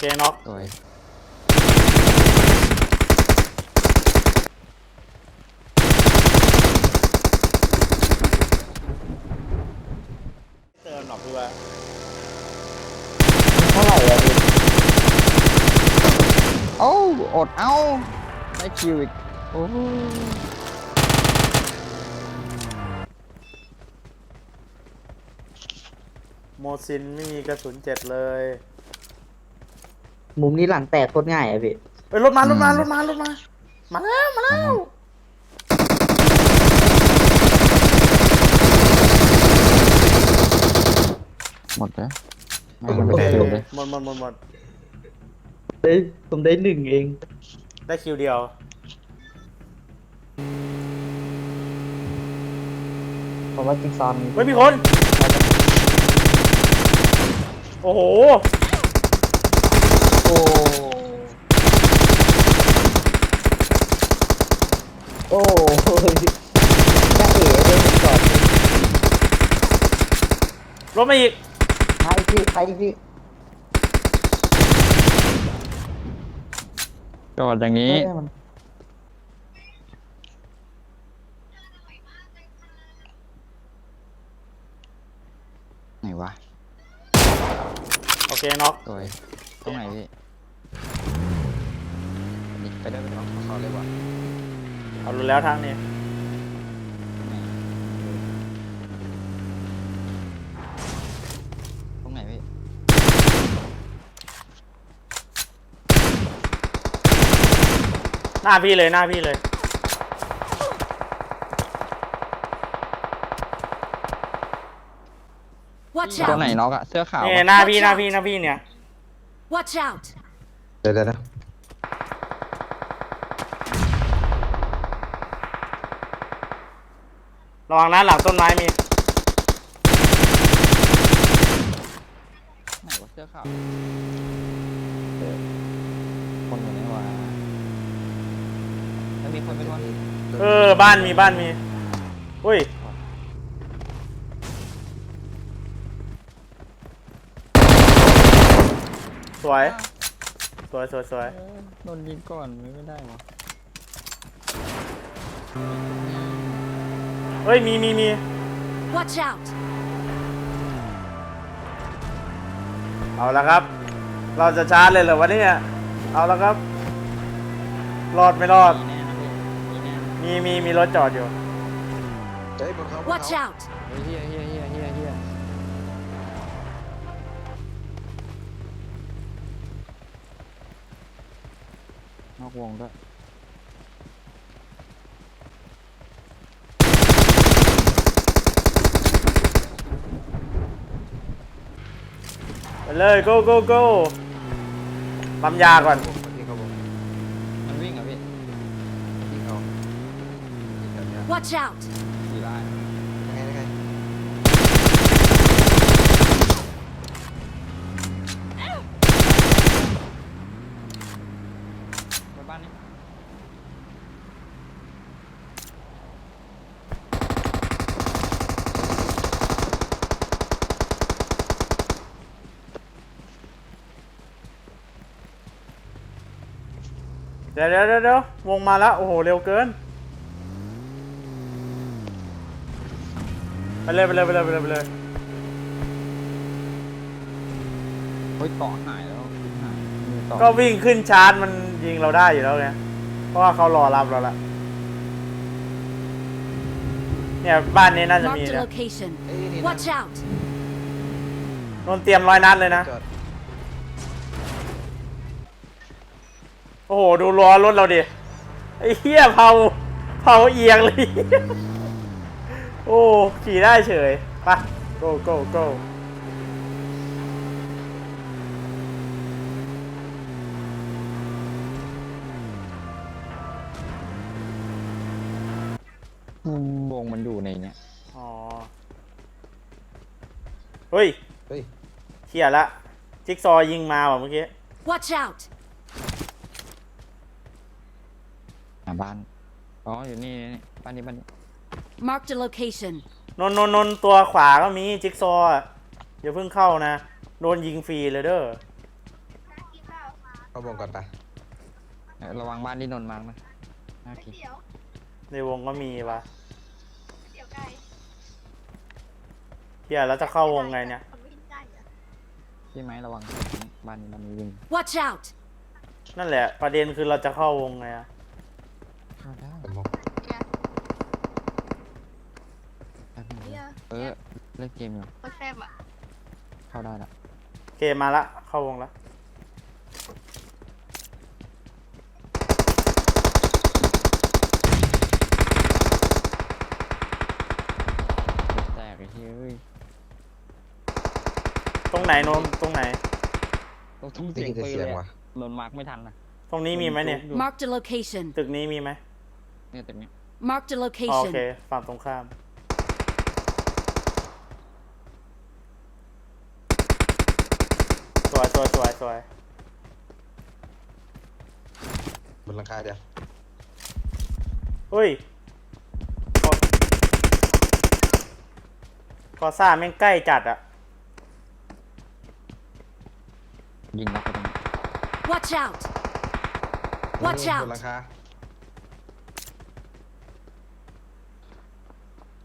เคน็อกสวยเติมหรอกพี่ว่าเท่าไหร่อะพี่โอ้าอดเอาได้คิวอีกโอ้โมซินไม่มีกระสุนเจ็ดเลย มุมนี้หลังแตกโคตรง่ายอะพี่เฮ้ยรถมารถมารถมารถมา มาแล้ว มาแล้ว หมดแล้วไม่หมดได้คิวเลยหมดหมดหมดหมดได้ผมได้หนึ่งเอง ได้คิวเดียว ผมว่าจิงซอนเฮ้ยมีคน โอ้โห โอ้โอ้ยน่าเอ๋เลยผมก่อนรถมาอีกใครพี่ใครพี่จอดอย่างนี้ ไม่ได้มันไหนวะโอเคน็อกสวยตรงไหนพี่ ไปได้ไปได้เขาเลยว่ะเอารู้แล้วทางนี้ตรงไหนพี่หน้าพี่เลยหน้าพี่เลย Watch ตัวไหน out! น็อกอะเสื้อขาวเนี่อะหน้าพี่หน้าพี่หน้าพี่เนี่ย Watch out! เดี๋ยวเดี๋ยวนะ ระวังนะหลังต้นไม้มี ไหนวะเสื้อขาวเออคนอยู่ไหนวะแล้วมีคนไปด้วยเออ บ้านมีบ้านมี อุ้ย สวย สวยสวยสวยเออโดนยิงก่อนไม่ไม่ได้วะ เฮ้ยมีมีมี Watch out! เอาละครับ เราจะชาร์จเลยเหรอวะเนี่ยเอาละครับ รอดไม่รอด มีแน่นะพี่มีแน่นะมีมีมีรถจอดอยู่ เฮ้ยบนเขาบน Watch เขา out! เฮ้ยเฮียเฮียเฮียเฮียเฮียนอกวงด้วย เลย go go go ปั๊มยาก่อนที่เขาบอกมันวิ่งเหรอะพี่ที่เขาที่แถวเนี้ย Watch out! สี่ล้าน ยังไงยังไง ไปบ้านนี้ เดี๋ยวเดี๋ยวเดี๋ยวเดี๋ยววงมาแล้ว โอ้โห เร็วเกิน ไปเลยไปเลยไปเลยไปเลยไปเลยเฮ้ยเกาะหายแล้วหายมีเาะก็วิ่งขึ้นชาร์จมันยิงเราได้อยู่แล้วไงเพราะว่าเขารอรับเราละเนี่ยบ้านนี้น่าจะมี Marked a นะ location. เอ้ยนี่นะ Watch out! นนเตรียมร้อยนัดเลยนะ จอด โอ้โห ดูล้อรถเราดิ ไอ้เหี้ยเผาเผาเอียงเลย โอ้ ขี่ได้เฉยไป go go go วงมันอยู่ในเนี้ยอ๋อ เฮ้ยเฮ้ย เขี่ยละ จิ๊กซอว์ยิงมาว่ะเมื่อกี้ Watch out! หาบ้าน อ๋อ อยู่นี่นี่บ้านนี้บ้านนี้ Marked a location. นนนนนนตัวขวาก็มีจิ๊กซอว์อะอย่าเพิ่งเข้านะ โดนยิงฟรีเลยเด้อเข้าวงก่อนไปเออระวังบ้านที่นนท์มานะน่ากินเดี๋ยวในวงก็มีวะเดี๋ยวไก่เฮียแล้วจะเข้าวงไงเนี่ยคนไม่กินไก่อะพี่ไหมระวังบ้านนี้มันมีวิ่ง Watch out! นั่นแหละ ประเด็นคือเราจะเข้าวงไงอะ เข้าได้ สมอง เนี่ย แป๊บนึง เนี่ยเออเล่นเกมอยู่โคตรแซ่บอะเข้าได้ละเกมมาละ เข้าวงละแตกไอ้เฮ้ยตรงไหนโนมตรงไหนต้องทุ่มได้เสียงยินแต่ปืนเสียงเลยว่ะนนท์มาร์กไม่ทันนะตรงนี้มีไหมเนี่ย Marked a location. ตึกนี้มีไหม เนี่ยตึกเนี้ย Marked a อ๋อโอ location. เคฝั่งตรงข้าม วยสวยสวยสวยบนหลังคาเดียวเฮ้ยกอกอซ่าแม่งใกล้จัดอะยิงน็อกไปตรงนี้ Watch out! Watch บ out นหลังคา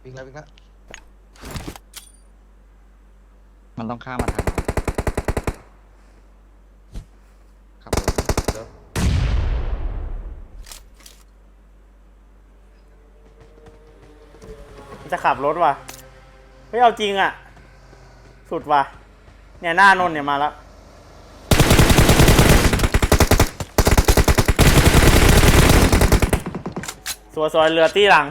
วิ่งแล้ววิ่งแล้วมันต้องข้ามมาทางขับรถ เดี๋ยว จะขับรถว่ะเฮ้ยเอาจริงอะสุดว่ะ เนี่ยหน้านนเนี่ยมาแล้วสวยสวยเรือตี้หลัง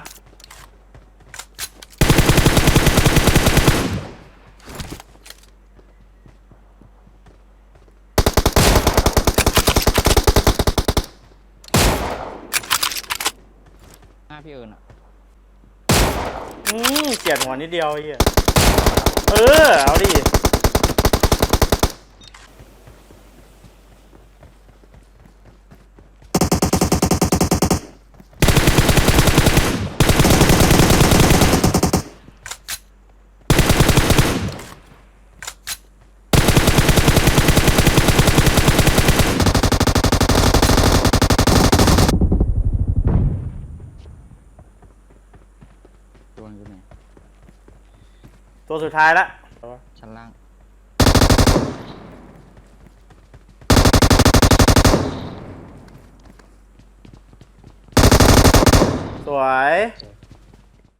หน้าพี่เอิญอะ อืมเฉียดหัวนิดเดียวไอ้เหี้ยเออ เอาดิ ตัวสุดท้ายละชั้นล่าง สวย สวย